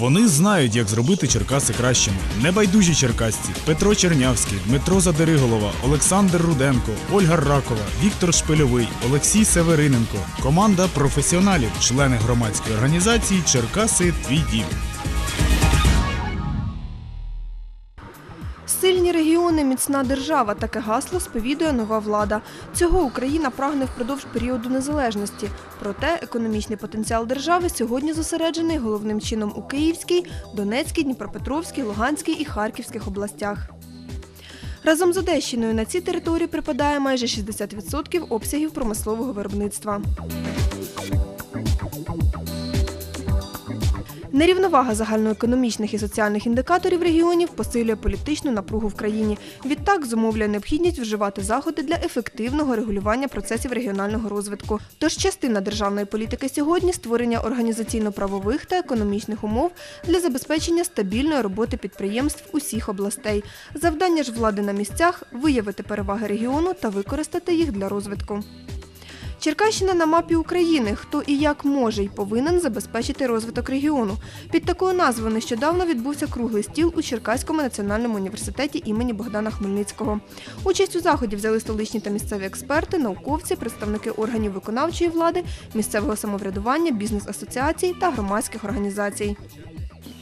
Вони знають, як зробити Черкаси кращими. Небайдужі черкасці Петро Чернявський, Дмитро Задериголова, Олександр Руденко, Ольга Ракова, Віктор Шпильовий, Олексій Севериненко. Команда професіоналів, члени громадської організації Черкаси Твій дім. Сильні регіони, міцна держава. Таке гасло сповідує нова влада. Цього Україна прагне впродовж періоду незалежності. Проте економічний потенціал держави сьогодні зосереджений головним чином у Київській, Донецькій, Дніпропетровській, Луганській і Харківських областях. Разом з Одещиною на ці території припадає майже 60% обсягів промислового виробництва. Нерівновага загальноекономічних і соціальних індикаторів регіонів посилює політичну напругу в країні. Відтак зумовлює необхідність вживати заходи для ефективного регулювання процесів регіонального розвитку. Тож частина державної політики сьогодні створення організаційно-правових та економічних умов для забезпечення стабільної роботи підприємств усіх областей. Завдання ж влади на місцях виявити переваги регіону та використати їх для розвитку. Черкащина на мапі України. Хто і як може й повинен забезпечити розвиток регіону. Під такою назвою нещодавно відбувся круглий стіл у Черкаському національному університеті імені Богдана Хмельницького. Участь у заході взяли столичні та місцеві експерти, науковці, представники органів виконавчої влади, місцевого самоврядування, бізнес-асоціацій та громадських організацій.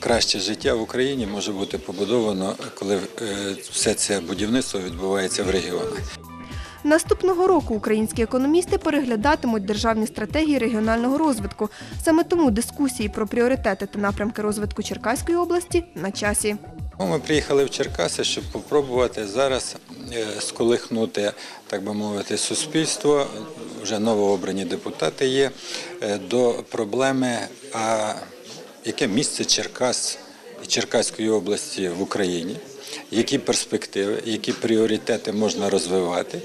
Краще життя в Україні може бути побудовано, коли е, все це будівництво відбувається в регіонах. Наступного року українські економісти переглядатимуть державні стратегії регіонального розвитку. Саме тому дискусії про пріоритети та напрямки розвитку Черкаської області на часі. Ну, Ми приїхали в Черкаси, щоб спробувати зараз е, сколихнути, так би мовити, суспільство. Вже новообрані депутати є е, до проблеми, а яке місце Черкас і Черкаської області в Україні. Які перспективи, які пріоритети можна розвивати,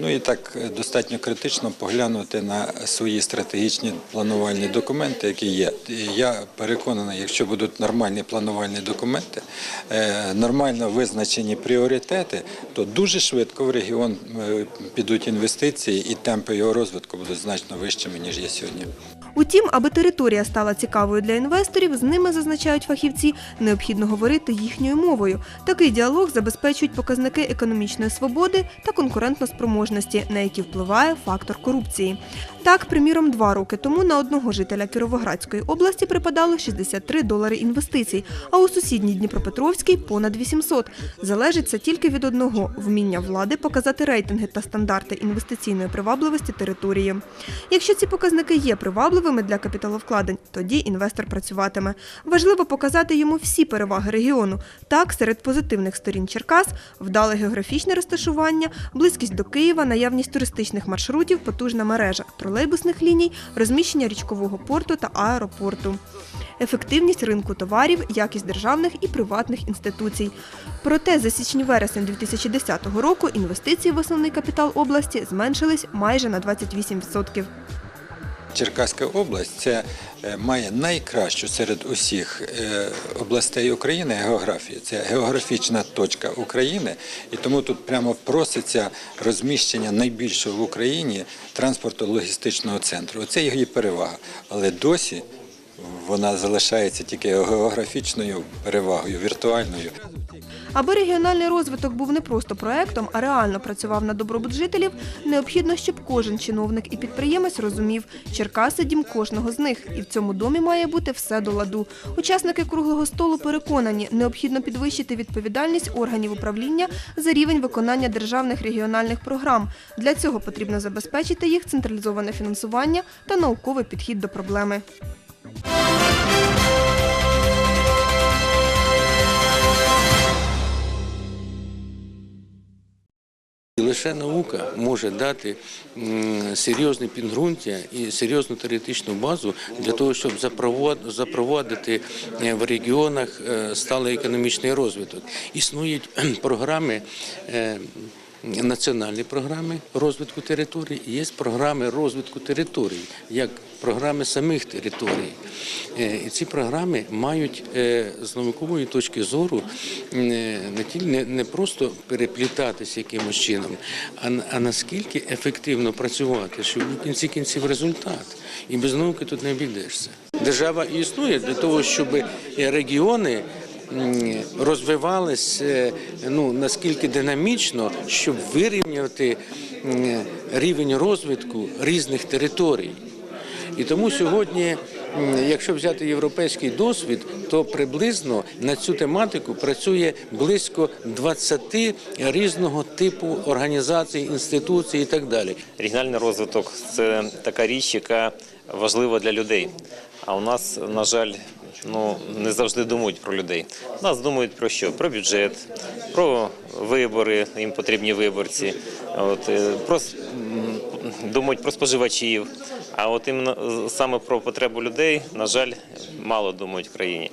ну і так е, достатньо критично поглянути на свої стратегічні планувальні документи, які є. Я переконаний, якщо будуть нормальні планувальні документи, е, нормально визначені пріоритети, то дуже швидко в регіон е, підуть інвестиції, і темпи його розвитку будуть значно вищими ніж є сьогодні. Утім, аби територія стала цікавою для інвесторів, з ними зазначають фахівці, необхідно говорити їхньою мовою. Такий діалог забезпечують показники економічної свободи та конкурентноспроможності, на які впливає фактор корупції. Так, приміром, два роки тому на одного жителя Кіровоградської області припадало 63 долари інвестицій, а у сусідній Дніпропетровській – понад 800. Залежить це тільки від одного – вміння влади показати рейтинги та стандарти інвестиційної привабливості території. Якщо ці показники є привабливими для капіталовкладень, тоді інвестор працюватиме. Важливо показати йому всі переваги регіону. Так, серед позитивних сторін Черкас – вдале географічне розташування, близькість до Києва, наявність туристичних маршрутів, потужна мережа тролейбусних ліній, розміщення річкового порту та аеропорту. Ефективність ринку товарів, якість державних і приватних інституцій. Проте за січень-вересень 2010 року інвестиції в основний капітал області зменшились майже на 28%. Черкаська область це е, має найкращу серед усіх е, областей України географію. Це географічна точка України, і тому тут прямо проситься розміщення найбільшого в Україні транспортно-логістичного центру. Оце її перевага. Але досі вона залишається тільки географічною перевагою, віртуальною. Аби регіональний розвиток був не просто проектом, а реально працював на добробут жителів, необхідно, щоб кожен чиновник і підприємець розумів, Черкаси – дім кожного з них, і в цьому домі має бути все до ладу. Учасники круглого столу переконані, необхідно підвищити відповідальність органів управління за рівень виконання державних регіональних програм. Для цього потрібно забезпечити їх централізоване фінансування та науковий підхід до проблеми. Лише наука може дати серйозне підґрунтя і серйозну теоретичну базу для того, щоб запровад- запровадити е, в регіонах е, сталий економічний розвиток. Існують програми. Національні програми розвитку територій, і є програми розвитку територій, як програми самих територій. Е, І ці програми мають е, з наукової точки зору е, не просто переплітатися якимось чином, а, наскільки ефективно працювати, щоб у кінці кінців результат. І без науки тут не обійдешся. Держава існує для того, щоб регіони розвивались е, ну, наскільки динамічно, щоб вирівняти м, рівень розвитку різних територій. І тому сьогодні, якщо взяти європейський досвід, то приблизно на цю тематику працює близько 20 різного типу організацій, інституцій і так далі. Регіональний розвиток це така річ, яка важлива для людей. А у нас, на жаль, ну не завжди думають про людей. Нас думають про що? Про бюджет, про вибори, їм потрібні виборці. От е, про думають про споживачів. А от іменно саме про потребу людей, на жаль, мало думають в країні.